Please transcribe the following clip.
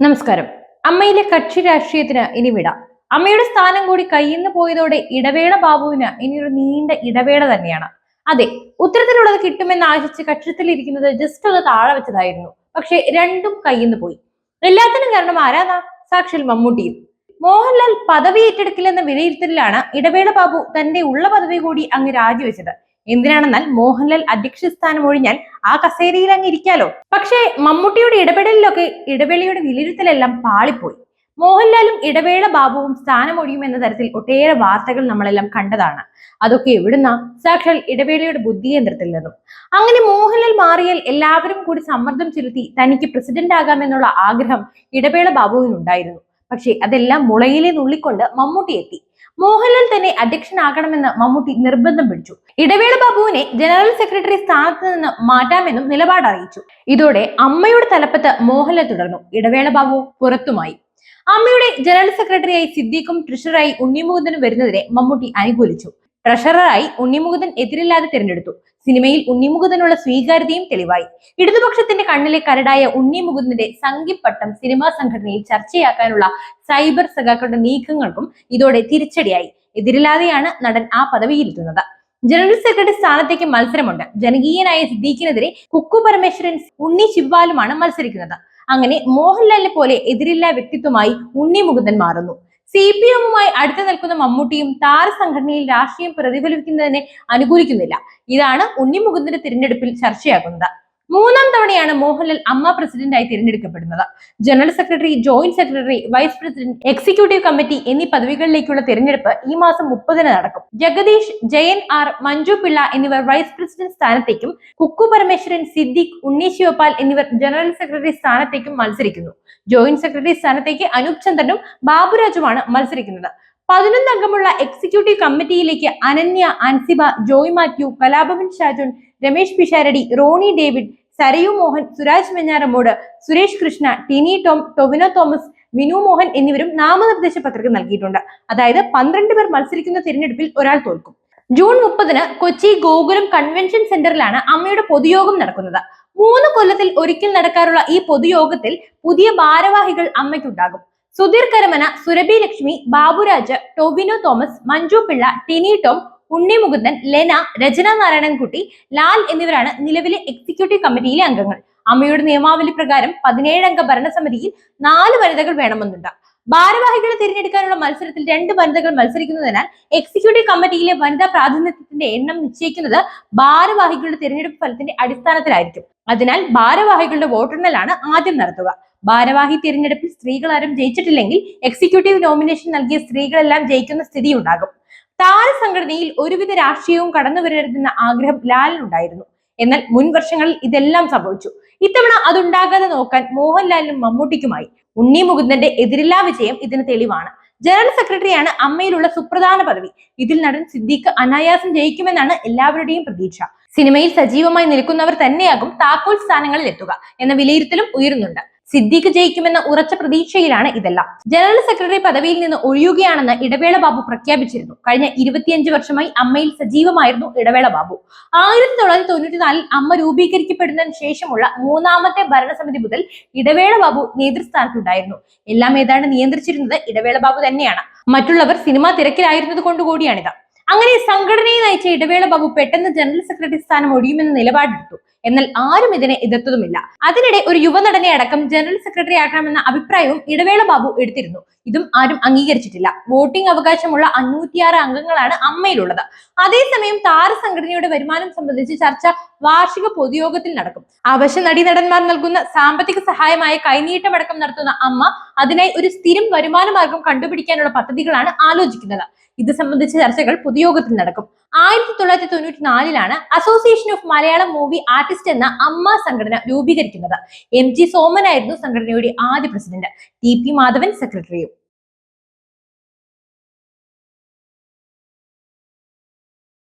നമസ്കാരം. അമ്മയിലെ കക്ഷി രാഷ്ട്രീയത്തിന് ഇനി വിട. അമ്മയുടെ സ്ഥാനം കൂടി കയ്യിന്ന് പോയതോടെ ഇടവേള ബാബുവിന് ഇനിയൊരു നീണ്ട ഇടവേള തന്നെയാണ്. അതെ ഉത്തരത്തിലുള്ളത് കിട്ടുമെന്ന് ആശിച്ച് കക്ഷത്തിലിരിക്കുന്നത് ജസ്റ്റ് ഒന്ന് താഴെ വെച്ചതായിരുന്നു. പക്ഷെ രണ്ടും കയ്യിന്ന് പോയി. എല്ലാത്തിനും കാരണം ആരാന്നാ? സാക്ഷാൽ മമ്മൂട്ടിയും. മോഹൻലാൽ പദവി ഏറ്റെടുക്കില്ലെന്ന വിലയിരുത്തലിലാണ് ഇടവേള ബാബു തന്റെ ഉള്ള പദവി കൂടി അങ്ങ് രാജിവെച്ചത്. എന്തിനാണെന്നാൽ മോഹൻലാൽ അധ്യക്ഷ സ്ഥാനം ഒഴിഞ്ഞാൽ ആ കസേരയിൽ അങ്ങ് ഇരിക്കാലോ. പക്ഷേ മമ്മൂട്ടിയുടെ ഇടപെടലിലൊക്കെ ഇടവേളയുടെ വിലയിരുത്തലെല്ലാം പാളിപ്പോയി. മോഹൻലാലും ഇടവേള ബാബുവും സ്ഥാനമൊഴിയും എന്ന തരത്തിൽ ഒട്ടേറെ വാർത്തകൾ നമ്മളെല്ലാം കണ്ടതാണ്. അതൊക്കെ എവിടുന്ന? സാക്ഷാൽ ഇടവേളയുടെ ബുദ്ധിയന്ത്രത്തിൽ നിന്നും. അങ്ങനെ മോഹൻലാൽ മാറിയാൽ എല്ലാവരും കൂടി സമ്മർദ്ദം ചെലുത്തി തനിക്ക് പ്രസിഡന്റ് ആകാമെന്നുള്ള ആഗ്രഹം ഇടവേള ബാബുവിനുണ്ടായിരുന്നു. പക്ഷേ അതെല്ലാം മുളയിലെ നുള്ളിക്കൊണ്ട് മമ്മൂട്ടി എത്തി. മോഹൻലാൽ തന്നെ അധ്യക്ഷനാകണമെന്ന് മമ്മൂട്ടി നിർബന്ധം പിടിച്ചു. ഇടവേള ബാബുവിനെ ജനറൽ സെക്രട്ടറി സ്ഥാനത്ത് നിന്ന് മാറ്റാമെന്നും നിലപാട് അറിയിച്ചു. ഇതോടെ അമ്മയുടെ തലപ്പത്ത് മോഹൻലാൽ തുടർന്നു. ഇടവേള ബാബു പുറത്തുമായി. അമ്മയുടെ ജനറൽ സെക്രട്ടറിയായി സിദ്ദീഖും ട്രഷറായി ഉണ്ണിമുകുന്ദനും വരുന്നതിനെ മമ്മൂട്ടി അനുകൂലിച്ചു. ട്രഷററായി ഉണ്ണിമുകുതൻ എതിരില്ലാതെ തിരഞ്ഞെടുത്തു. സിനിമയിൽ ഉണ്ണിമുകുതനുള്ള സ്വീകാര്യതയും തെളിവായി. ഇടതുപക്ഷത്തിന്റെ കണ്ണിലെ കരടായ ഉണ്ണിമുകുതന്റെ സംഘിപ്പട്ടം സിനിമാ സംഘടനയിൽ ചർച്ചയാക്കാനുള്ള സൈബർ സഖാക്കളുടെ നീക്കങ്ങൾക്കും ഇതോടെ തിരിച്ചടിയായി. എതിരില്ലാതെയാണ് നടൻ ആ പദവിയിലെത്തുന്നത്. ജനറൽ സെക്രട്ടറി സ്ഥാനത്തേക്ക് മത്സരമുണ്ട്. ജനകീയനായ സിദ്ദീഖിനെതിരെ കുക്കു പരമേശ്വരൻ ഉണ്ണി ശിവാലുമാണ് മത്സരിക്കുന്നത്. അങ്ങനെ മോഹൻലാലിനെ പോലെ എതിരില്ലാ വ്യക്തിത്വമായി ഉണ്ണി മാറുന്നു. സി പി എമ്മുമായി അടുത്ത് നിൽക്കുന്ന മമ്മൂട്ടിയും താരസംഘടനയിൽ രാഷ്ട്രീയം പ്രതിഫലിപ്പിക്കുന്നതിനെ അനുകൂലിക്കുന്നില്ല. ഇതാണ് ഉണ്ണിമുകുന്ദന്റെ തിരഞ്ഞെടുപ്പിൽ ചർച്ചയാകുന്നത്. മൂന്നാം തവണയാണ് മോഹൻലാൽ അമ്മ പ്രസിഡന്റായി തിരഞ്ഞെടുക്കപ്പെടുന്നത്. General secretary joint secretary vice president executive committee എന്നീ പദവികളിലേക്കുള്ള തിരഞ്ഞെടുപ്പ് ഈ മാസം മുപ്പതിന് നടക്കും. ജഗദീഷ് ജയൻ ആർ മഞ്ജു പിള്ള എന്നിവർ വൈസ് പ്രസിഡന്റ് സ്ഥാനത്തേക്കും കുക്കു പരമേശ്വരൻ സിദ്ദിഖ് ഉണ്ണി ശിവപാൽ എന്നിവർ ജനറൽ സെക്രട്ടറി സ്ഥാനത്തേക്കും മത്സരിക്കുന്നു. ജോയിന്റ് സെക്രട്ടറി സ്ഥാനത്തേക്ക് അനൂപ് ചന്ദ്രനും ബാബുരാജുമാണ് മത്സരിക്കുന്നത്. പതിനൊന്ന് അംഗമുള്ള എക്സിക്യൂട്ടീവ് കമ്മിറ്റിയിലേക്ക് അനന്യ അൻസിബ ജോയ് മാത്യു കലാഭവൻ ഷാജുൻ രമേശ് പിഷാരടി റോണി ഡേവിഡ് സരയു മോഹൻ സുരാജ് വെഞ്ഞാറമ്മോട് സുരേഷ് കൃഷ്ണ ടിനി ടോം ടൊവിനോ തോമസ് വിനു മോഹൻ എന്നിവരും നാമനിർദ്ദേശ പത്രിക നൽകിയിട്ടുണ്ട്. അതായത് പന്ത്രണ്ട് പേർ മത്സരിക്കുന്ന തിരഞ്ഞെടുപ്പിൽ ഒരാൾ തോൽക്കും. ജൂൺ മുപ്പതിന് കൊച്ചി ഗോകുലം കൺവെൻഷൻ സെന്ററിലാണ് അമ്മയുടെ പൊതുയോഗം നടക്കുന്നത്. മൂന്ന് കൊല്ലത്തിൽ ഒരിക്കൽ നടക്കാറുള്ള ഈ പൊതുയോഗത്തിൽ പുതിയ ഭാരവാഹികൾ അമ്മയ്ക്കുണ്ടാകും. സുധീർ കരമന സുരഭി ലക്ഷ്മി ബാബുരാജ് ടൊവിനോ തോമസ് മഞ്ജു പിള്ള ടിനി ടോം ഉണ്ണി മുകുന്ദൻ ലെന രചന നാരായണൻകുട്ടി ലാൽ എന്നിവരാണ് നിലവിലെ എക്സിക്യൂട്ടീവ് കമ്മിറ്റിയിലെ അംഗങ്ങൾ. അമ്മയുടെ നിയമാവലി പ്രകാരം പതിനേഴംഗ ഭരണസമിതിയിൽ നാല് വനിതകൾ വേണമെന്നുണ്ട്. ഭാരവാഹികളെ തിരഞ്ഞെടുക്കാനുള്ള മത്സരത്തിൽ രണ്ട് വനിതകൾ മത്സരിക്കുന്നതിനാൽ എക്സിക്യൂട്ടീവ് കമ്മിറ്റിയിലെ വനിതാ പ്രാതിനിധ്യത്തിന്റെ എണ്ണം നിശ്ചയിക്കുന്നത് ഭാരവാഹികളുടെ തിരഞ്ഞെടുപ്പ് ഫലത്തിന്റെ അടിസ്ഥാനത്തിലായിരിക്കും. അതിനാൽ ഭാരവാഹികളുടെ വോട്ടെണ്ണലാണ് ആദ്യം നടത്തുക. ഭാരവാഹി തിരഞ്ഞെടുപ്പിൽ സ്ത്രീകൾ ആരും ജയിച്ചിട്ടില്ലെങ്കിൽ എക്സിക്യൂട്ടീവ് നോമിനേഷൻ നൽകിയ സ്ത്രീകളെല്ലാം ജയിക്കുന്ന സ്ഥിതി ഉണ്ടാകും താരസംഘടനയിൽ ഒരുവിധ രാഷ്ട്രീയവും കടന്നു വരരുതെന്ന ആഗ്രഹം ലാലിനുണ്ടായിരുന്നു. എന്നാൽ മുൻ വർഷങ്ങളിൽ ഇതെല്ലാം സംഭവിച്ചു. ഇത്തവണ അതുണ്ടാകാതെ നോക്കാൻ മോഹൻലാലിനും മമ്മൂട്ടിക്കുമായി ഉണ്ണി മുകുന്ദന്റെ എതിരില്ലാ വിജയം ഇതിന് തെളിവാണ്. ജനറൽ സെക്രട്ടറിയാണ് അമ്മയിലുള്ള സുപ്രധാന പദവി. ഇതിൽ നടൻ സിദ്ദീഖ് അനായാസം ജയിക്കുമെന്നാണ് എല്ലാവരുടെയും പ്രതീക്ഷ. സിനിമയിൽ സജീവമായി നിൽക്കുന്നവർ തന്നെയാകും താക്കോൽ സ്ഥാനങ്ങളിൽ എത്തുക എന്ന വിലയിരുത്തലും ഉയരുന്നുണ്ട്. സിദ്ദീഖ് ജയിക്കുമെന്ന ഉറച്ച പ്രതീക്ഷയിലാണ് ഇതെല്ലാം. ജനറൽ സെക്രട്ടറി പദവിയിൽ നിന്ന് ഒഴിയുകയാണെന്ന് ഇടവേള ബാബു പ്രഖ്യാപിച്ചിരുന്നു. കഴിഞ്ഞ ഇരുപത്തിയഞ്ച് വർഷമായി അമ്മയിൽ സജീവമായിരുന്നു ഇടവേള ബാബു. ആയിരത്തി തൊള്ളായിരത്തി തൊണ്ണൂറ്റിനാലിൽ അമ്മ രൂപീകരിക്കപ്പെടുന്നതിന് ശേഷമുള്ള മൂന്നാമത്തെ ഭരണസമിതി മുതൽ ഇടവേള ബാബു നേതൃസ്ഥാനത്തുണ്ടായിരുന്നു. എല്ലാം ഏതാണ്ട് നിയന്ത്രിച്ചിരുന്നത് ഇടവേള ബാബു തന്നെയാണ്. മറ്റുള്ളവർ സിനിമാ തിരക്കിലായിരുന്നത് കൊണ്ടുകൂടിയാണിത്. അങ്ങനെ സംഘടനയെ നയിച്ച ഇടവേള ബാബു പെട്ടെന്ന് ജനറൽ സെക്രട്ടറി സ്ഥാനം ഒഴിയുമെന്ന നിലപാടെടുത്തു. എന്നാൽ ആരും ഇതിനെ എതിർത്തതുമില്ല. അതിനിടെ ഒരു യുവനടനെ അടക്കം ജനറൽ സെക്രട്ടറി ആക്കണമെന്ന അഭിപ്രായവും ഇടവേള ബാബു എടുത്തിരുന്നു. ഇതും ആരും അംഗീകരിച്ചിട്ടില്ല. വോട്ടിംഗ് അവകാശമുള്ള അഞ്ഞൂറ്റിയാറ് അംഗങ്ങളാണ് അമ്മയിലുള്ളത്. അതേസമയം താര സംഘടനയുടെ വരുമാനം സംബന്ധിച്ച് ചർച്ച വാർഷിക പൊതുയോഗത്തിൽ നടക്കും. അവശ്യ നടീനടന്മാർ നൽകുന്ന സാമ്പത്തിക സഹായമായ കൈനീട്ടമടക്കം നടത്തുന്ന അമ്മ അതിനായി ഒരു സ്ഥിരം വരുമാന മാർഗം കണ്ടുപിടിക്കാനുള്ള പദ്ധതികളാണ് ആലോചിക്കുന്നത്. ഇത് സംബന്ധിച്ച ചർച്ചകൾ പൊതുയോഗത്തിൽ നടക്കും. ആയിരത്തി തൊള്ളായിരത്തി തൊണ്ണൂറ്റി നാലിലാണ് association of Malayalam movie artist എന്ന അമ്മ സംഘടന രൂപീകരിക്കുന്നത്. എം ജി സോമനായിരുന്നു സംഘടനയുടെ ആദ്യ പ്രസിഡന്റ്. ടി പി മാധവൻ സെക്രട്ടറിയും